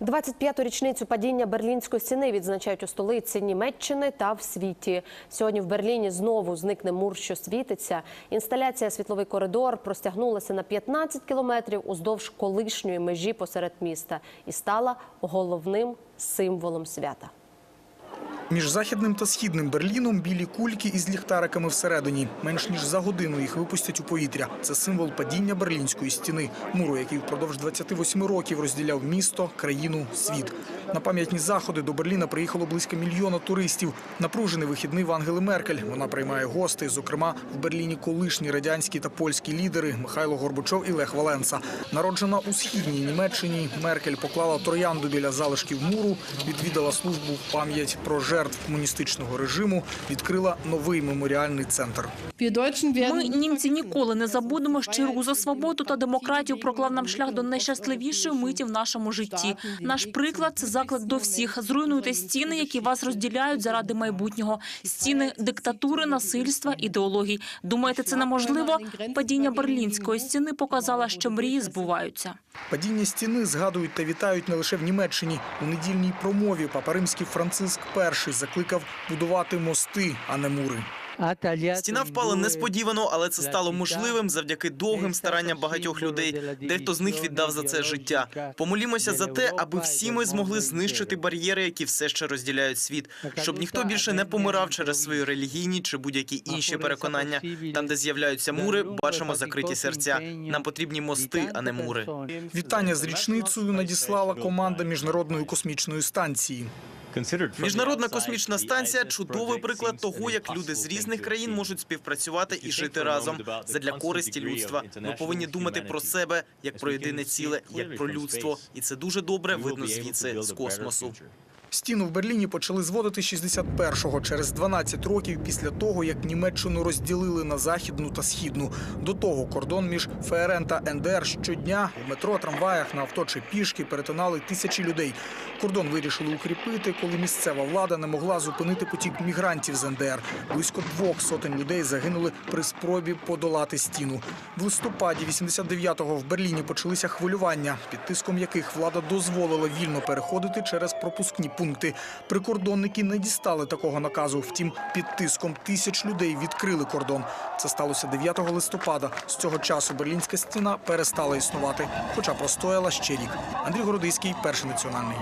25-ту річницю падіння Берлінської стіни відзначають у столиці Німеччини та в світі. Сьогодні в Берліні знову зникне мур, що світиться. Інсталяція «Світловий коридор» простягнулася на 15 кілометрів уздовж колишньої межі посеред міста і стала головним символом свята. Між західним та східним Берліном білі кульки із ліхтариками всередині. Менш ніж за годину їх випустять у повітря. Це символ падіння берлінської стіни, муру, який впродовж 28 років розділяв місто, країну, світ. На пам'ятні заходи до Берліна приїхало близько мільйона туристів. Напружений вихідний в Ангели Меркель. Вона приймає гостей. Зокрема, в Берліні колишні радянські та польські лідери Михайло Горбачов і Лех Валенса. Народжена у східній Німеччині, Меркель поклала троянду біля залишків муру, відвідала службу в пам'ять про жертв комуністичного режиму, відкрила новий меморіальний центр. Ми, німці, ніколи не забудемо, що рух за свободу та демократію проклав нам шлях до найщасливішої миті в нашому житті. Наш приклад це заклик до всіх. Зруйнуйте стіни, які вас розділяють заради майбутнього. Стіни диктатури, насильства, ідеологій. Думаєте, це неможливо? Падіння берлінської стіни показало, що мрії збуваються. Падіння стіни згадують та вітають не лише в Німеччині. У недільній промові папа римський Франциск І закликав будувати мости, а не мури. Стіна впала несподівано, але це стало можливим завдяки довгим старанням багатьох людей. Дехто з них віддав за це життя. Помолімося за те, аби всі ми змогли знищити бар'єри, які все ще розділяють світ, щоб ніхто більше не помирав через свої релігійні чи будь-які інші переконання. Там, де з'являються мури, бачимо закриті серця. Нам потрібні мости, а не мури. Вітання з річницею надіслала команда міжнародної космічної станції. Міжнародна космічна станція чудовий приклад того, як люди з різних країн можуть співпрацювати і жити разом задля користі людства. Ми повинні думати про себе як про єдине ціле, як про людство, і це дуже добре видно звідси з космосу. Стіну в Берліні почали зводити 61-го, через 12 років після того, як Німеччину розділили на західну та східну. До того кордон між ФРН та НДР щодня в метро, трамваях, на авто чи пішки перетинали тисячі людей. Кордон вирішили укріпити, коли місцева влада не могла зупинити потік мігрантів з НДР. Близько двох сотень людей загинули при спробі подолати стіну. В листопаді 89-го в Берліні почалися хвилювання, під тиском яких влада дозволила вільно переходити через пропускні пункти. Прикордонники не дістали такого наказу. Втім, під тиском тисяч людей відкрили кордон. Це сталося 9 листопада. З цього часу берлінська стіна перестала існувати, хоча простояла ще рік. Андрій Городиський, перший національний.